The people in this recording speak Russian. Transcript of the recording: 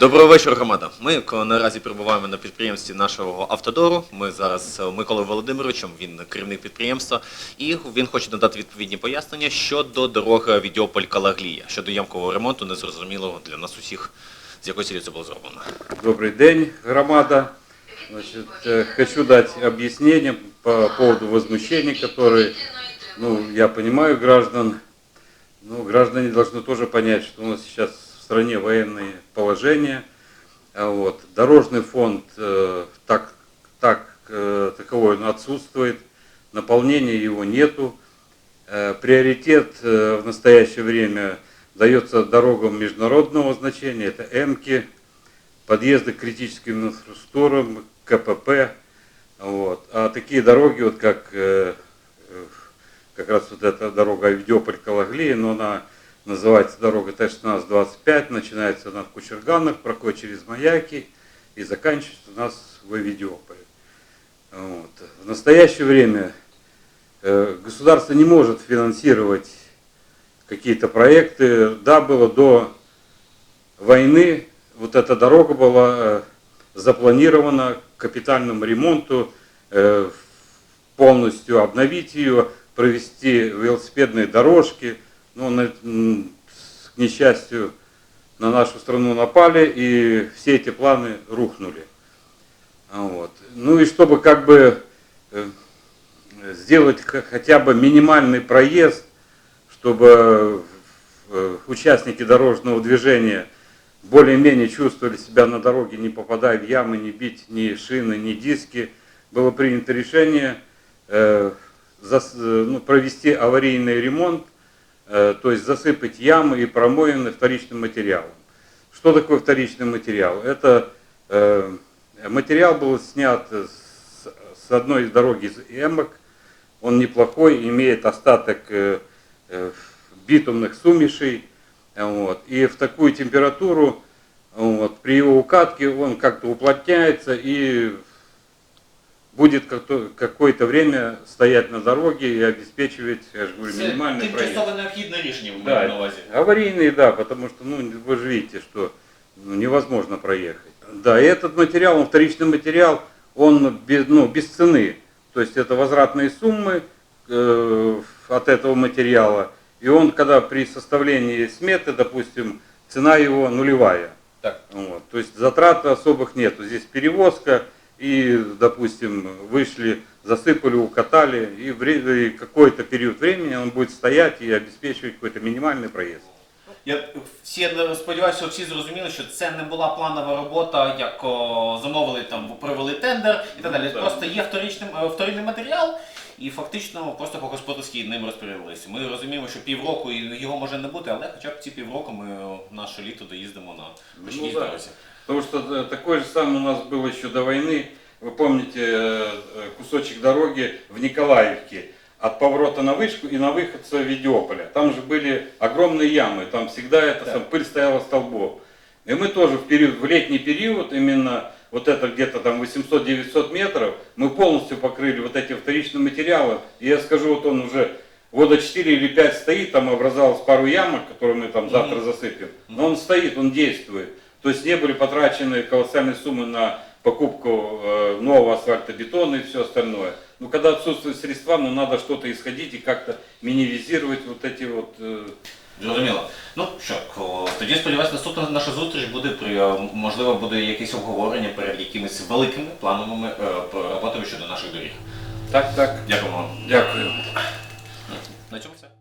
Доброго вечора, громада. Ми ко- наразі перебуваємо на підприємстві нашого автодору. Ми зараз з Миколою Володимировичем, він керівник підприємства, і він хоче надати відповідні пояснення щодо дороги Відьополь Калаглія, щодо ямкового ремонту, незрозумілого для нас усіх, з якої цілі це було зроблено. Добрый день, громада. Значит, э, хочу дать объяснение по поводу возмущений, которые, ну, я понимаю граждан, но граждане должны тоже понять, что у нас сейчас в стране военное положение. А Вот. Дорожный фонд э, так, так, э, таковой он отсутствует, наполнения его нету. Э, Приоритет э, в настоящее время дается дорогам международного значения, это ЭМКИ, подъезды к критическим инфраструктурам, КПП. Вот. А такие дороги, вот как, э, э, как раз вот эта дорога Авдеополь-Калаглия, но она называется дорога Т-16-25, начинается она в Кучерганах, проходит через Маяки и заканчивается у нас в Авидеополе. Вот. В настоящее время э, государство не может финансировать какие-то проекты. Да, было до войны вот эта дорога была э, запланирована к капитальному ремонту, э, полностью обновить ее, провести велосипедные дорожки. Но, с- к несчастью, на нашу страну напали, и все эти планы рухнули. Вот. Ну и чтобы как бы э, сделать хотя бы минимальный проезд, чтобы э, участники дорожного движения более-менее чувствовали себя на дороге, не попадая в ямы, не бить ни шины, ни диски, было принято решение э, э, ну, провести аварийный ремонт, э, то есть засыпать ямы и промоины вторичным материалом. Что такое вторичный материал? Это э, материал был снят с, одной из дороги из Эмок, он неплохой, имеет остаток э, э, битумных сумешей, э, вот, и в такую температуру вот, при его укатке он как-то уплотняется и будет какое-то время стоять на дороге и обеспечивать, я же говорю, минимальный проезд. необхідне рішення в Да, аварийные, да, потому что, ну, вы же видите, что ну, невозможно проехать. Да, и этот материал, он вторичный материал, он без, ну, без цены. То есть это возвратные суммы э, от этого материала. И он, когда при составлении сметы, допустим, цена его нулевая. Так. Вот. То есть затрат особых нету. Здесь перевозка и, допустим, вышли, засыпали, укатали, и, вре- и какой-то период времени он будет стоять и обеспечивать какой-то минимальный проезд. Я всі я сподіваюся, що всі зрозуміли, що це не була планова робота, як о, замовили там, провели тендер і так далі. Ну, так. Просто є вторичний, е, вторинний матеріал, і фактично просто по господарськи ним розпорядилися. Ми розуміємо, що півроку і його може не бути, але хоча б ці півроку ми о, наше літо доїздимо на печній да. дорозі. Потому что э, такой же самый у нас был еще до войны. Вы помните э, э, кусочек дороги в Николаевке от поворота на вышку и на выход с Видеополя. Там же были огромные ямы, там всегда эта Да. сам- пыль стояла столбов. И мы тоже в, период, в летний период, именно вот это где-то там 800-900 метров, мы полностью покрыли вот этим вторичным материалом. И я скажу, вот он уже года 4 или 5 стоит, там образовалось пару ямок, которые мы там завтра засыпем. Но он стоит, он действует. То есть не были потрачены колоссальные суммы на покупку э, нового асфальтобетона и все остальное. Но когда отсутствуют средства, ну надо что-то исходить и как-то минимизировать вот эти вот... э, Зрозуміло. Ну що, тоді сподіваюся, наступна наша зустріч буде при е, можливо буде якесь обговорення перед якимись великими плановими е, роботами щодо наших доріг. Так, так. Дякуємо вам. Дякую. На цьому все.